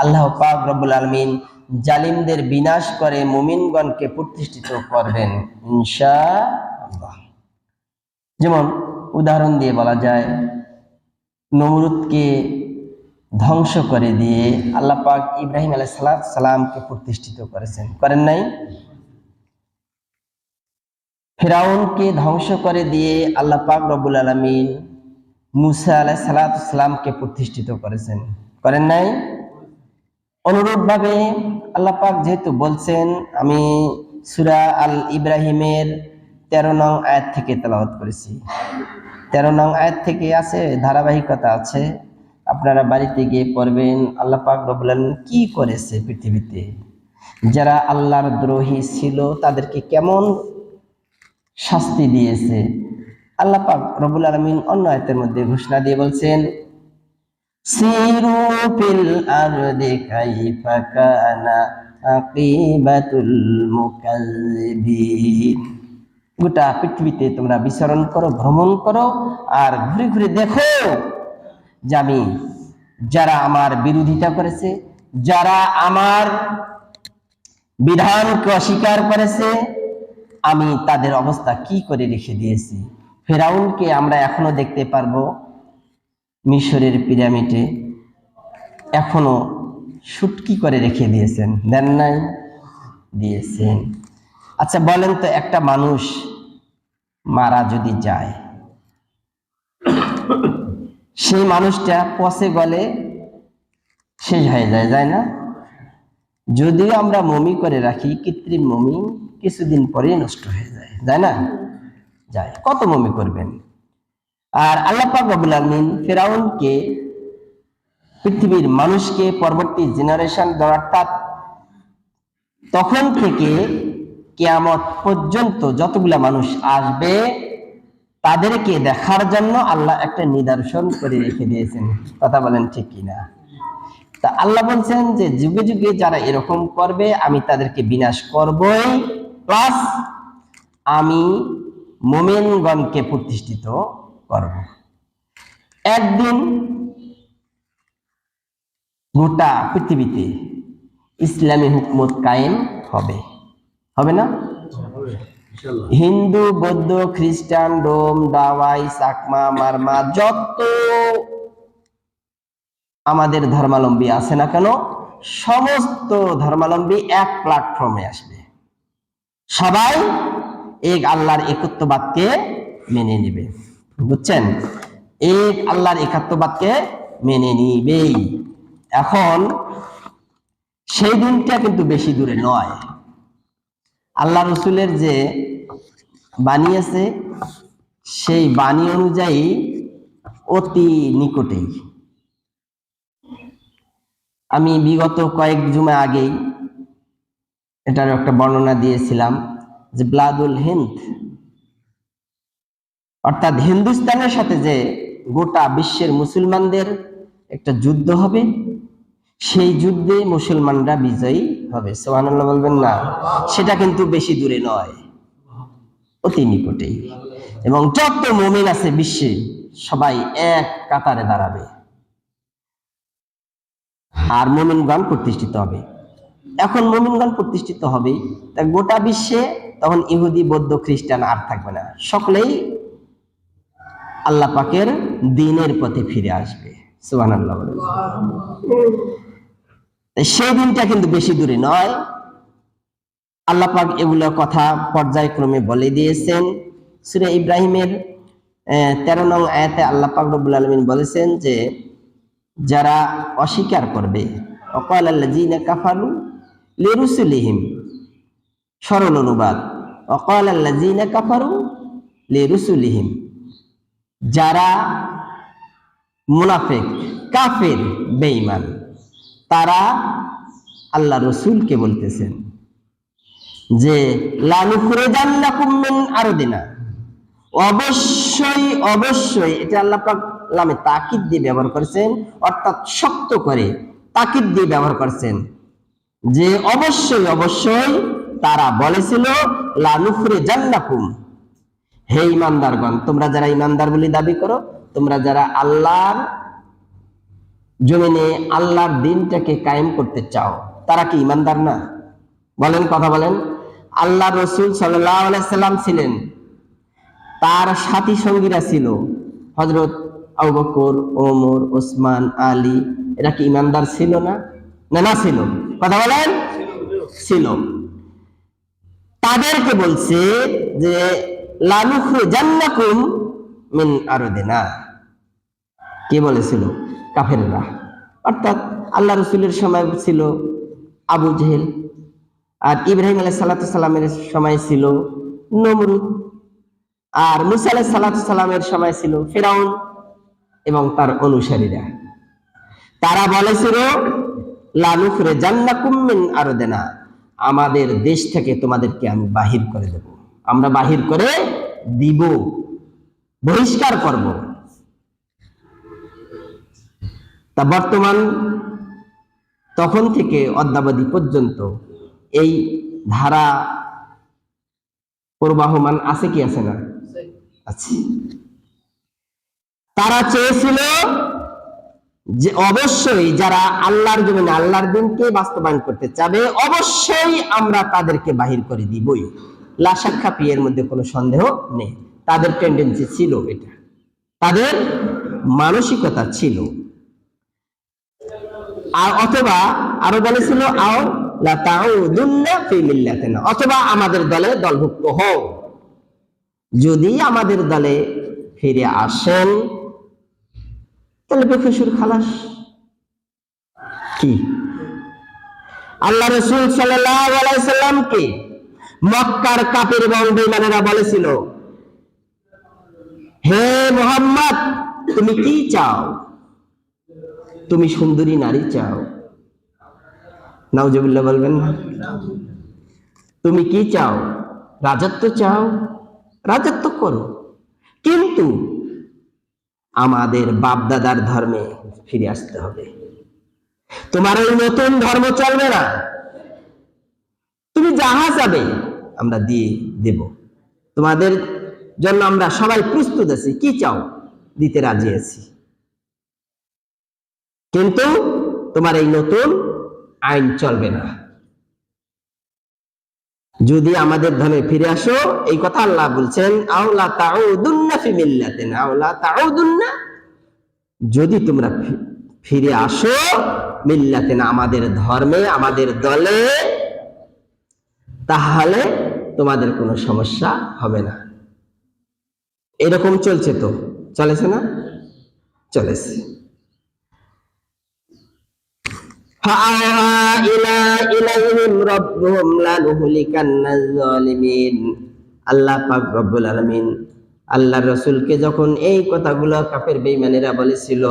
আল্লাহ পাক রব্বুল আলমিন জালিমদের বিনাশ করে মুমিনগণকে প্রতিষ্ঠিত করবেন ইনশা যেমন উদাহরণ দিয়ে বলা যায়, নমরুদকে ধ্বংস করে দিয়ে আল্লাহ পাক ইব্রাহিম আলাই সালামকে প্রতিষ্ঠিত করেছেন। করেন নাই? ফেরাউনকে ধ্বংস করে দিয়ে আল্লাহ পাক রব্বুল আলমিন মুসা আলাহ সালাতামকে প্রতিষ্ঠিত করেছেন। করেন নাই? অনুরূপভাবে আল্লাহ পাক যেহেতু বলছেন, আমি সুরা আল ইব্রাহিমের তেরো নং আয়াত থেকে তেলাওয়াত করেছি। তেরো নং আয়াত থেকে আছে, ধারাবাহিকতা আছে। আপনারা বাড়িতে গিয়ে পড়বেন, আল্লাহ পাক কি করেছে পৃথিবীতে? যারা আল্লাহর দ্রোহী ছিল, তাদেরকে কেমন শাস্তি দিয়েছে? আল্লাহ পাক রবুল আলমিন অন্য আয়তের মধ্যে ঘোষণা দিয়ে বলছেন সিরু ফিল আরদি কাইফা কানা আকিবাতুল গোটা পৃথিবীতে তোমরা বিচরণ করো, ভ্রমণ করো, আর ঘুরে ঘুরে দেখো যে আমি, যারা আমার বিরোধিতা করেছে, যারা আমার বিধানকে অস্বীকার করেছে, আমি তাদের অবস্থা কি করে রেখে দিয়েছি? ফেরাউনকে আমরা এখনও দেখতে পারব। মিশরের পিরামিডে এখনও সুটকি করে রেখে দিয়েছেন, দেন নাই? দিয়েছেন। আচ্ছা বলেন তো একটা মানুষ মারা যদি যায়, সেই মানুষটা পচে গলে শেষ হয়ে যায় যায় না? যদিও আমরা মমি করে রাখি, কৃত্রিম মমি কিছুদিন পরেই নষ্ট হয়ে যায় যায় না? যায়। কত মমি করবেন? আর আল্লাহ পাক আলমিন ফেরাউনকে, পৃথিবীর মানুষকে, পরবর্তী জেনারেশন অর্থাৎ তখন থেকে কেয়ামত পর্যন্ত যতগুলা মানুষ আসবে, তাদেরকে দেখার জন্য আল্লাহ একটা নিদর্শন করে রেখে দিয়েছেন। কথা বলেন ঠিক কিনা? তা আল্লাহ বলছেন যে, যুগে যুগে যারা এরকম করবে, আমি তাদেরকে বিনাশ করবই। প্লাস আমি মোমেনগণকে প্রতিষ্ঠিত করব একদিন গোটা পৃথিবীতে ইসলামী হুকমত কায়েম হবে। হবে না? হিন্দু বৌদ্ধ খ্রিস্টান চাকমা মারমা যত আমাদের ধর্মালম্বী আছে না কেন সমস্ত ধর্মালম্বী এক প্ল্যাটফর্মে আসবে। সবাই এক আল্লাহর একত্ববাদকে মেনে নিবে। বুঝছেন? এক আল্লাহর একাত্মবাদকে মেনে নিবেই। এখন, সেই দিনটা কিন্তু বেশি দূরে নয়। আল্লাহ রসুলের যে বাণী আছে, সেই বাণী অনুযায়ী অতি নিকটেই। আমি বিগত কয়েক জুমা আগেই এটার একটা বর্ণনা দিয়েছিলাম যে ব্লাদুল হিন্দ অর্থাৎ হিন্দুস্তানের সাথে যে গোটা বিশ্বের মুসলমানদের একটা যুদ্ধ হবে, সেই যুদ্ধে মুসলমানরা বিজয়ী হবে। সোহানুল্লাহ বলবেন না, সেটা কিন্তু বেশি দূরে নয়, অতি নিকটেই। এবং যত মমিন আছে বিশ্বে, সবাই এক কাতারে দাঁড়াবে। আর মোমিনগণ প্রতিষ্ঠিত হবে। এখন মোমিনগণ প্রতিষ্ঠিত হবে, তা গোটা বিশ্বে, তখন ইহুদি, বৌদ্ধ, খ্রিস্টান আর থাকবে না। সকলেই আল্লাহ পাকের দিনের পথে ফিরে আসবে। সুবান আল্লাহ সেই দিনটা কিন্তু বেশি দূরে নয়। আল্লাহ পাক এগুলো কথা পর্যায়ক্রমে বলে দিয়েছেন। সুরে ইব্রাহিমের তেরো নং আয়াতে আল্লাহ পাক রব্বুল আলমিন বলেছেন যে, যারা অস্বীকার করবে, অকাল আল্লাহ কাফালু লেরুসুলিহিম, সরল অনুবাদ, অকাল আল্লাহ কাফারু লেরুসুলিহিম যারা মুনাফেক, কাফের, বেঈমান, তারা আল্লাহ রসুলকে বলতেছেন যে লানুফুরে জান্নাকুম মিন আরদিনা। অবশ্যই অবশ্যই এটা আল্লাহ লামে তাকিদ দিয়ে ব্যবহার করেছেন, অর্থাৎ শক্ত করে তাকিদ দিয়ে ব্যবহার করেছেন যে, অবশ্যই অবশ্যই তারা বলেছিল লানুফুরে জান্নাকুম হে ইমানদারগণ, তোমরা যারা ইমানদার বলে দাবি করো, তোমরা যারা আল্লাহর জমিনে আল্লাহর দিনটাকে কায়েম করতে চাও, তারা কি ইমানদার না? বলেন, কথা বলেন। আল্লাহ রসুল সাল্লাম ছিলেন, তার সাথী সঙ্গীরা ছিল হজরত আবু বকর, ওমর, ওসমান, আলী, এরা কি ইমানদার ছিল না? না না, ছিল। কথা বলেন? ছিল। তাদেরকে বলছে যে লানুখু জান্নাকুম মিন আরদিনা। কে বলেছিল? কাফেররা। অর্থাৎ আল্লাহ রসুলের সময় ছিল আবু জেহেল, আর ইব্রাহিম আলাই সাল্লামের সময় ছিল নমরুদ, আর মুসা আলাই সাল্লামের সময় ছিল ফেরাউন এবং তার অনুসারীরা। তারা বলেছিল লানুখরে জান্নাকুম মিন আরদিনা। আমাদের দেশ থেকে তোমাদেরকে আমি বাহির করে দেব। আমরা বাহির করে দিব, বহিষ্কার করব। তা বর্তমান তখন থেকে অদ্যাবধি পর্যন্ত এই ধারা প্রবাহমান আছে কি আছে না? আছে। তারা চেয়েছিল যে অবশ্যই যারা আল্লাহর জমিনে আল্লাহর দিনকে বাস্তবায়ন করতে চাবে, অবশ্যই আমরা তাদেরকে বাহির করে দিবই। লাশাক্ষা এর মধ্যে কোনো সন্দেহ নেই। তাদের টেন্ডেন্সি ছিল এটা। তাদের মানসিকতা ছিল। আর অথবা আরও বলেছিল, আও অথবা আমাদের দলে দলভুক্ত হও। যদি আমাদের দলে ফিরে আসেন, তাহলে বেকসুর খালাস। কি? আল্লাহ রসুল সাল্লামকে মক্কার কাপের এবং বেমানেরা বলেছিল, হে মোহাম্মদ, তুমি কি চাও? তুমি সুন্দরী নারী চাও? নাউজুবিল্লাহ বলবেন না। তুমি কি চাও? রাজত্ব চাও? রাজত্ব করো। কিন্তু আমাদের বাপদাদার ধর্মে ফিরে আসতে হবে। তোমার ওই নতুন ধর্ম চলবে না। তুমি যাহা যাবে। আমরা দিয়ে দেব। তোমাদের জন্য আমরা সবাই প্রস্তুত আছি। কি চাও? দিতে রাজি আছি। কিন্তু তোমার এই নতুন আইন চলবে না। যদি আমাদের ধর্মে ফিরে আসো, এই কথা আল্লাহ বলছেন, আওলা তাউদুন্না ফি মিল্লাতিনা আওলা তাউদুন্না যদি তোমরা ফিরে আসো, মিল্লাতিনা আমাদের ধর্মে, আমাদের দলে, তাহলে তোমাদের কোনো সমস্যা হবে না। এরকম চলছে তো। চলেছে না? চলেছে। আল্লাহ পাক রব্বুল আলমিন আল্লাহ রসুলকে যখন এই কথাগুলো কাপের বেইমানেরা বলেছিল,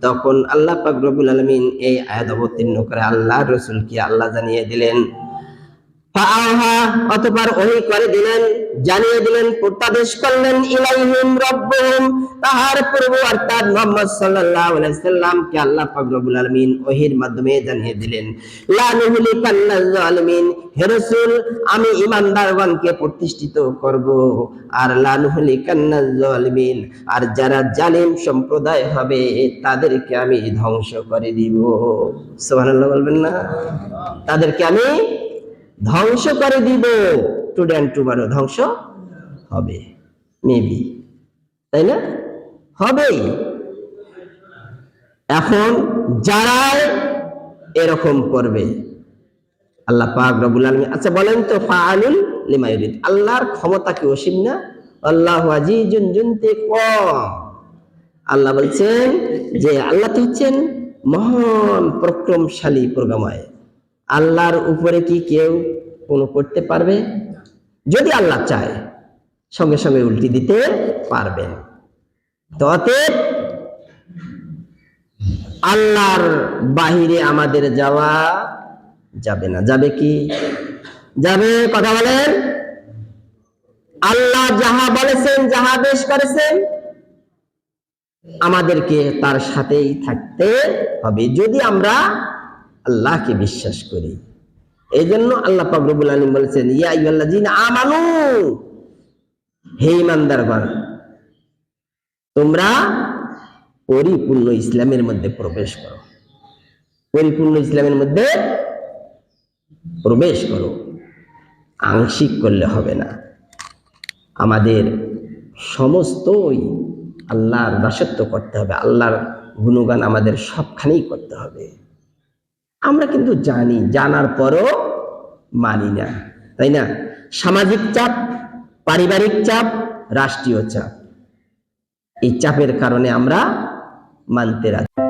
তখন আল্লাহ পাক রবুল আলমিন এই আয়াত অবতীর্ণ করে আল্লাহ রসুলকে আল্লাহ জানিয়ে দিলেন করে দিলেন, জানিয়ে দিলেন, প্রত্যাদেশ করলেন, ইলাইহিম রব্বুহুম। তাহার প্রভু অর্থাৎ মুহাম্মদ সাল্লাল্লাহু আলাইহি সাল্লামকে আল্লাহ পাক রব্বুল আলামিন মাধ্যমে জানিয়ে দিলেন, লা হে রাসূল, আমি ঈমানদারগণকে প্রতিষ্ঠিত করব, আর লা নুহলিকান্নাজ জালিমিন। আর যারা জালিম সম্প্রদায় হবে, তাদেরকে আমি ধ্বংস করে দিব। সুবহানাল্লাহ বলবেন না? তাদেরকে আমি ধ্বংস করে দিব। টুডে অ্যান্ড টুমারো ধ্বংস হবে। মেবি তাই না? হবেই। এখন যারা এরকম করবে, আল্লাহ পাক রবুল আলমী আচ্ছা বলেন তো ফাআলুল লিমা ইউরিদ। আল্লাহর ক্ষমতা কি অসীম না? আল্লাহ আজিজুন জুনতে আল্লাহ বলছেন যে, আল্লাহ তো হচ্ছেন মহান, পরাক্রমশালী প্রোগ্রামায় আল্লাহর উপরে কি কেউ কোনো করতে পারবে? যদি আল্লাহ চায়, সঙ্গে সঙ্গে উল্টি দিতে পারবেন। অতএব আল্লাহর বাহিরে আমাদের যাওয়া যাবে না। যাবে কি? যাবে কথা বলেন? আল্লাহ যাহা বলেছেন, যাহা বেশ করেছেন, আমাদেরকে তার সাথেই থাকতে হবে। যদি আমরা আল্লাহকে বিশ্বাস করি। এই জন্য আল্লাহ পাকরবুল আলম বলেছেন আমানু, হে ইমানদারগণ তোমরা পরিপূর্ণ ইসলামের মধ্যে প্রবেশ করো। পরিপূর্ণ ইসলামের মধ্যে প্রবেশ করো। আংশিক করলে হবে না। আমাদের সমস্তই আল্লাহর দাসত্ব করতে হবে। আল্লাহর গুণগান আমাদের সবখানেই করতে হবে। আমরা কিন্তু জানি, জানার পরও মানি না, তাই না? সামাজিক চাপ, পারিবারিক চাপ, রাষ্ট্রীয় চাপ, এই চাপের কারণে আমরা মানতে রাজি।